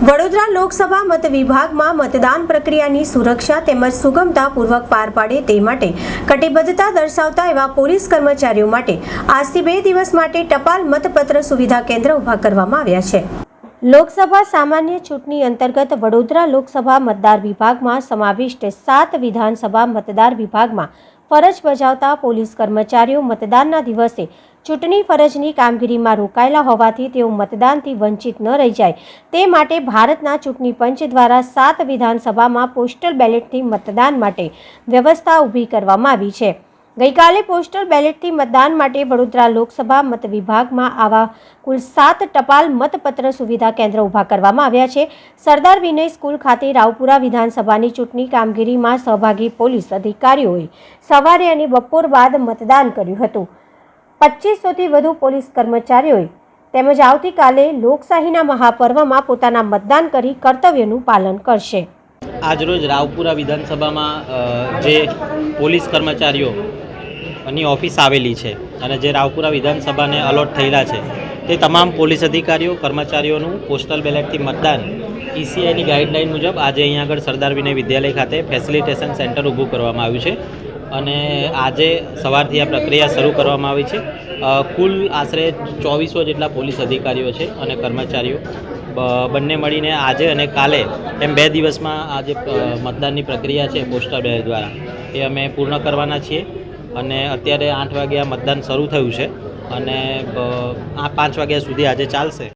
વડોદરા લોકસભા મત વિભાગમાં મતદાન પ્રક્રિયાની સુરક્ષા તેમજ સુગમતાપૂર્વક પાર પાડે તે માટે કટિબદ્ધતા દર્શાવતા એવા પોલીસ કર્મચારીઓ માટે આજથી બે દિવસ માટે ટપાલ મતપત્ર સુવિધા કેન્દ્ર ઊભા કરવામાં આવ્યા છે. લોકસભા સામાન્ય ચૂંટણી અંતર્ગત વડોદરા લોકસભા મતદાર વિભાગમાં સમાવિષ્ટ સાત વિધાનસભા મતદાર વિભાગમાં ફરજ બજાવતા પોલીસ કર્મચારીઓ મતદાનના દિવસે ચૂંટણી ફરજની કામગીરીમાં રોકાયેલા હોવાથી તેઓ મતદાનથી વંચિત ન રહી જાય. તે માટે ભારતના ચૂંટણી પંચ દ્વારા સાત વિધાનસભામાં પોસ્ટલ બેલેટથી મતદાન માટે વ્યવસ્થા ઊભી કરવામાં આવી છે. ગઈકાલે પોસ્ટલ બેલેટથી મતદાન માટે વડોદરા લોકસભા મત વિભાગમાં આવા કુલ સાત ટપાલ મતપત્ર સુવિધા કેન્દ્ર ઊભા કરવામાં આવ્યા છે. સરદાર વિનય સ્કૂલ ખાતે રાવપુરા વિધાનસભાની ચૂંટણી કામગીરીમાં સહભાગી પોલીસ અધિકારીઓએ સવારે અને બપોર બાદ મતદાન કર્યું હતું. પચીસોથી વધુ પોલીસ કર્મચારીઓએ તેમજ આવતીકાલે લોકશાહીના મહાપર્વમાં પોતાના મતદાન કરી કર્તવ્યનું પાલન કરશે. આજરોજ રાવપુરા વિધાનસભામાં જે પોલીસ કર્મચારીઓ ની ઓફિસ આવેલી છે અને જે રાવપુરા વિધાનસભાને અલોટ થયેલા છે, તે તમામ પોલીસ અધિકારીઓ, કર્મચારીઓનું પોસ્ટલ બેલેટથી મતદાન ઈસીઆઈની ગાઈડલાઇન મુજબ આજે અહીંયા આગળ સરદાર વિનય વિદ્યાલય ખાતે ફેસિલિટેશન સેન્ટર ઊભું કરવામાં આવ્યું છે. અને આજે સવારથી આ પ્રક્રિયા શરૂ કરવામાં આવી છે. કુલ આશરે ચોવીસો જેટલા પોલીસ અધિકારીઓ છે અને કર્મચારીઓ. બંને મળીને આજે અને કાલે એમ બે દિવસમાં આ જે મતદાનની પ્રક્રિયા છે પોસ્ટર બેલેટ દ્વારા, એ અમે પૂર્ણ કરવાના છીએ. અને અત્યારે આઠ વાગ્યા મતદાન શરૂ થયું છે. અને આ પાંચ વાગ્યા સુધી આજે ચાલશે.